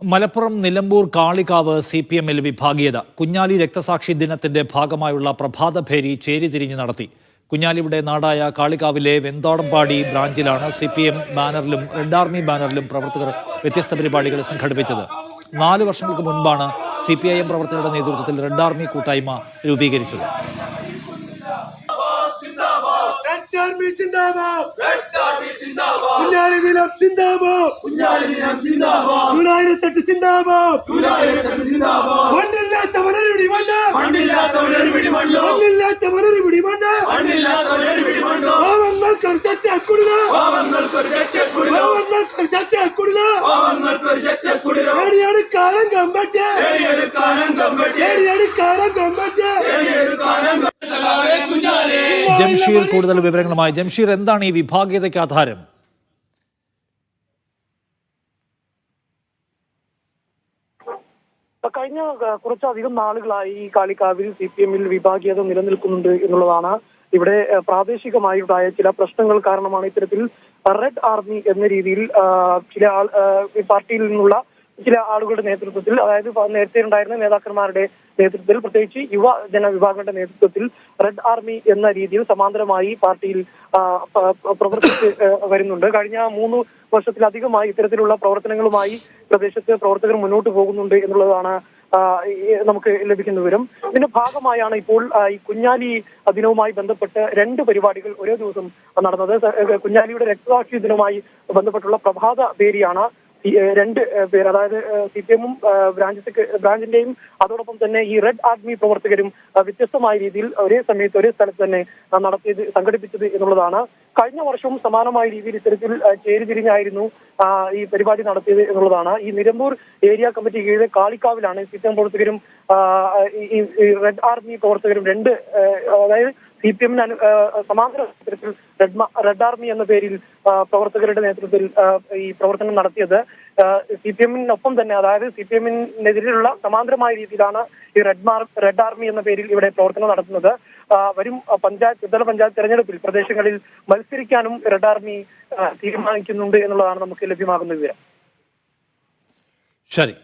Malappuram Nilambur Kalikavu C P എമ്മിൽ വിഭാഗീയത. കുഞ്ഞാലി രക്തസാക്ഷി ദിനത്തിന്റെ ഭാഗമായുള്ള പ്രഭാതഭേരി ചേരിതിരിഞ്ഞ് നടത്തി. കുഞ്ഞാലിയുടെ നാടായ കാളികാവിലെ വെന്താടമ്പാടി ബ്രാഞ്ചിലാണ് സി പി എം ബാനറിലും റെഡ് ആർമി ബാനറിലും പ്രവർത്തകർ വ്യത്യസ്ത പരിപാടികൾ സംഘടിപ്പിച്ചത്. നാല് വർഷങ്ങൾക്ക് മുൻപാണ് സി പി ഐ എം പ്രവർത്തകരുടെ നേതൃത്വത്തിൽ റെഡ് ആർമി കൂട്ടായ്മ രൂപീകരിച്ചത് റെഡ് ആർമി സിന്ദാബാദ്. കുഞ്ഞാലി ദിനം സിന്ദാബാദ്. തൊള്ളായിരത്തെട്ട് സിന്ദാബാദ്. മണ്ണില്ലാത്ത മണരുടി മണ്ണ്. മണ്ണില്ലാത്ത മണരുടി മണ്ണ്. പാവങ്ങൾക്ക് ഒരു ചച്ച കൊടുക പാവങ്ങൾക്ക് ഒരു ചച്ച കൊടുക ഏടിയെടുക്കാനും കമ്പറ്റ്. ഏടിയെടുക്കാനും കമ്പറ്റ്. ജംഷീർ കൂടുതൽ വിവരങ്ങളുമായി. ജംഷീർ എന്താണ് ഈ വിഭാഗീയതയ്ക്ക് ആധാരം? കഴിഞ്ഞ കുറച്ചധികം നാളുകളായി ഈ കാളിക്കാവിൽ സി പി എമ്മിൽ വിഭാഗീയത നിലനിൽക്കുന്നുണ്ട് എന്നുള്ളതാണ് ഇവിടെ പ്രാദേശികമായിട്ടായ പ്രാദേശികമായുണ്ടായ ചില പ്രശ്നങ്ങൾ കാരണമാണ് ഇത്തരത്തിൽ റെഡ് ആർമി എന്ന രീതിയിൽ ചില പാർട്ടിയിൽ നിന്നുള്ള ചില ആളുകളുടെ നേതൃത്വത്തിൽ അതായത് നേരത്തെ ഉണ്ടായിരുന്ന നേതാക്കന്മാരുടെ നേതൃത്വത്തിൽ പ്രത്യേകിച്ച് യുവ ജനവിഭാഗങ്ങളുടെ നേതൃത്വത്തിൽ റെഡ് ആർമി എന്ന രീതിയിൽ സമാന്തരമായി പാർട്ടിയിൽ പ്രവർത്തിച്ച് വരുന്നുണ്ട്. കഴിഞ്ഞ മൂന്ന് വർഷത്തിലധികമായി ഇത്തരത്തിലുള്ള പ്രവർത്തനങ്ങളുമായി പ്രദേശത്ത് പ്രവർത്തകർ മുന്നോട്ട് പോകുന്നുണ്ട് എന്നുള്ളതാണ് നമുക്ക് ലഭിക്കുന്ന വിവരം. ഇതിന്റെ ഭാഗമായാണ് ഇപ്പോൾ ഈ കുഞ്ഞാലി ദിനവുമായി ബന്ധപ്പെട്ട് രണ്ട് പരിപാടികൾ ഒരേ ദിവസം നടന്നത്. കുഞ്ഞാലിയുടെ രക്തസാക്ഷി ദിനവുമായി ബന്ധപ്പെട്ടുള്ള പ്രഭാത പേരിയാണ് രണ്ട് പേർ അതായത് സി പി എമ്മും ബ്രാഞ്ച് ബ്രാഞ്ചിന്റെയും അതോടൊപ്പം തന്നെ ഈ റെഡ് ആർമി പ്രവർത്തകരും വ്യത്യസ്തമായ രീതിയിൽ ഒരേ സമയത്ത് ഒരേ സ്ഥലത്ത് തന്നെ നടത്തിയത് സംഘടിപ്പിച്ചത് എന്നുള്ളതാണ്. കഴിഞ്ഞ വർഷവും സമാനമായ രീതിയിൽ ഇത്തരത്തിൽ ചേരിതിരിഞ്ഞായിരുന്നു ഈ പരിപാടി നടത്തിയത് എന്നുള്ളതാണ്. ഈ നിലമ്പൂർ ഏരിയ കമ്മിറ്റി കീഴിലെ കാളിക്കാവിലാണ് സി പി എം പ്രവർത്തകരും ഈ റെഡ് ആർമി പ്രവർത്തകരും രണ്ട് അതായത് സി പി എമ്മിന് സമാന്തര തരത്തിൽ റെഡ് റെഡ് ആർമി എന്ന പേരിൽ പ്രവർത്തകരുടെ നേതൃത്വത്തിൽ ഈ പ്രവർത്തനം നടത്തിയത് സി പി എമ്മിനൊപ്പം തന്നെ അതായത് സി പി എമ്മിനെതിരെയുള്ള സമാന്തരമായ രീതിയിലാണ് ഈ റെഡ് മാർ റെഡ് ആർമി എന്ന പേരിൽ ഇവിടെ പ്രവർത്തനം നടത്തുന്നത്. വരും പഞ്ചായത്ത് ഇതര പഞ്ചായത്ത് തെരഞ്ഞെടുപ്പിൽ പ്രദേശങ്ങളിൽ മത്സരിക്കാനും റെഡ് ആർമി തീരുമാനിക്കുന്നുണ്ട് എന്നുള്ളതാണ് നമുക്ക് ലഭ്യമാകുന്ന വിവരം. ശരി.